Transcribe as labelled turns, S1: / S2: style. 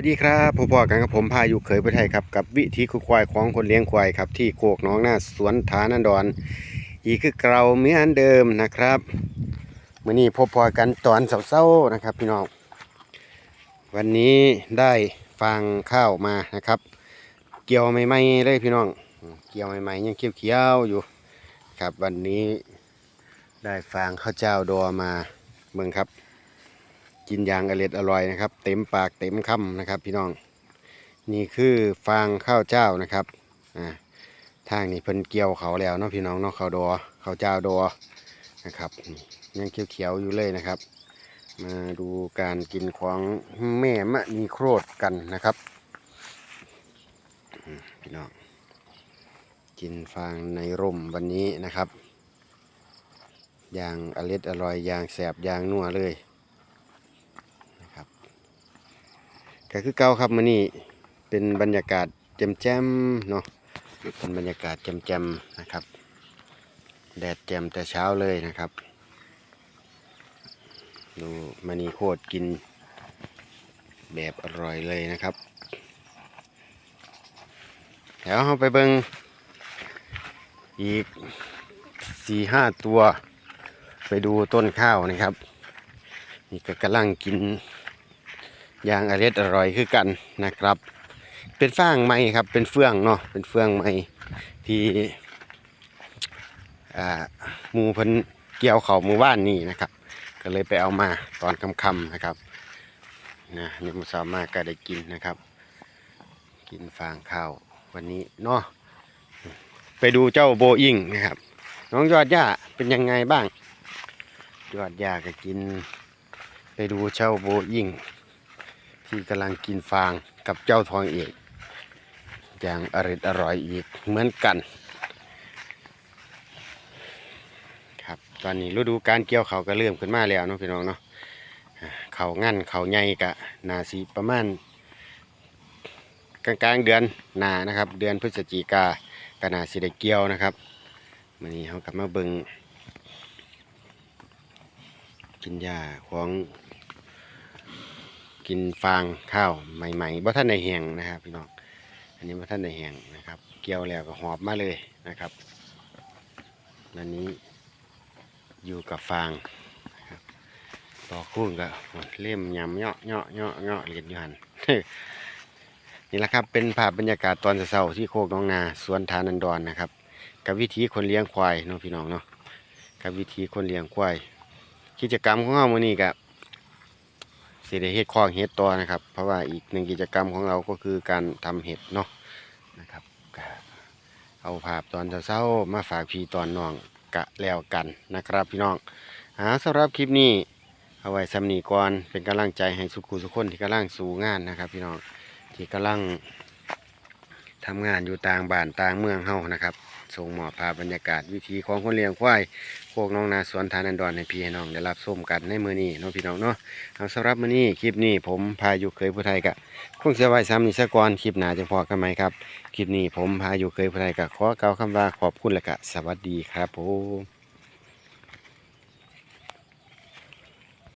S1: วัสดีครับผมพ่อกันกับผมพาอยู่เคยประเทศไทยครับกับวิธีคือควายของคนเลี้ยงควายครับที่โคกน้องหน้าสวนฐานันดรอีกคือเกลาเมื่อนเดิมนะครับเมื่อนี้พบพ่อกันตอนเช้าๆนะครับ พี่น้องวันนี้ได้ฟางข้าวมานะครับ เกี่ยวใหม่ๆเลยพี่น้อง เกี่ยวใหม่ๆยังเขียวๆอยู่ครับวันนี้ได้ฟางข้าวเจ้าดอมาเมืองครับ กินอย่างอร่อยอร่อยนะครับ เต็มปากเต็มคำนะครับ พี่น้อง นี่คือฟางข้าวเจ้านะครับอ่าทางนี้เพิ่นเกี่ยวเขาแล้วเนาะพี่น้องเนาะเขาดอเขาวเจ้าดอนะครับนี่ยังเขียวๆอยู่เลยนะครับ มาดูการกินของแม่มะนีโครดกันนะครับพี่น้องกินฟางในร่มวันนี้นะครับ อย่างอร่อยอร่อยอย่างแสบอย่างนัวเลย ก็คือเก่าครับมื้อนี้เป็นบรรยากาศแจ่มๆเนาะเป็นบรรยากาศแจ่มๆนะครับ แดดแจ่มแต่เช้าเลยนะครับ ดูมณีโคตรกินแบบอร่อยเลยนะครับแล้วเราไปเบิงอีกสี่ห้าตัว ไปดูต้นข้าวนะครับ นี่ก็กำลังกิน ย่างอร่อยอร่อยคือกันนะครับ เป็นฟางไม้ครับ เป็นเฟืองเนาะเป็นเฟืองไม้ที่มูพิ่นเกี่ยวเขามู่บ้านนี่นะครับ ก็เลยไปเอามาตอนค่ำๆนะครับนะนี่มันสามารถก็ได้กินนะครับ กินฟางข้าววันนี้เนาะไปดูเจ้าโบอิงนะครับ น้องยอดยาเป็นยังไงบ้าง ยอดยาก็กิน ไปดูเจ้าโบอิง ที่กำลังกินฟางกับเจ้าทองเอกอย่างอร่อยอร่อยอีกเหมือนกัน ครับตอนนี้ฤดูการเกี่ยวเขาก็เริ่มขึ้นมาแล้วเนาะพี่น้องเนาะเขางั้นเขาใหญ่กะนาสีประมาณกลางกลางๆเดือนหนานะครับ เดือนพฤศจิกากนาสิได้เกี่ยวนะครับมันนี้เขากลับมาเบิงกินหญ้าของ กินฟางข้าวใหม่ๆบ่ท่านในแหงนะครับพี่น้อง อันนี้บ่ท่านในแหงนะครับ เกี่ยวแล้วก็หอบมาเลยนะครับอันนี้อยู่กับฟางต่อคู่กับเล่มยำเนาะเนาะเนาะเนาะเรียนอยู่หันนี่แหละครับเป็นภาพบรรยากาศตอนเช้าที่โคกน้องนาสวนทานันดอนนะครับ กับวิธีคนเลี้ยงควายเนาะพี่น้องเนาะกับวิธีคนเลี้ยงควาย กิจกรรมของเรามื้อนี้กับ สิได้เฮ็ดคอกเฮ็ดต่อนะครับ เพราะว่าอีกหนึ่งกิจกรรมของเราก็คือการทำเห็ดเนาะนะครับก็เอาภาพตอนเช้าๆมาฝากพี่ตอนน้องกะแล้วกันนะครับพี่น้องหาสำหรับคลิปนี้เอาไว้สำนีก่อนเป็นกำลังใจให้สุขุสุขคนที่กำลังสู่งานนะครับ พี่น้องที่กำลังทำงานอยู่ต่างบ้านต่างเมืองเฮานะครับ ส่งมอบภาพบรรยากาศวิธีของคนเลี้ยงควายโคกน้องนาสวนทานันดอนให้พี่ให้น้องได้รับส้มกันในมือนี้น้องพี่น้องเนาะเอาสำหรับมือนี้คลิปนี้ผมพายุเคยผู้ไทยกะคงเสียไว้ซ้ำนี่ซะกรอนคลิปหนาจะพอกันไหมครับคลิปนี้ผมพายุเคยผู้ไทยกะขอเกล่าวคำว่าขอบคุณและกะสวัสดีครับผม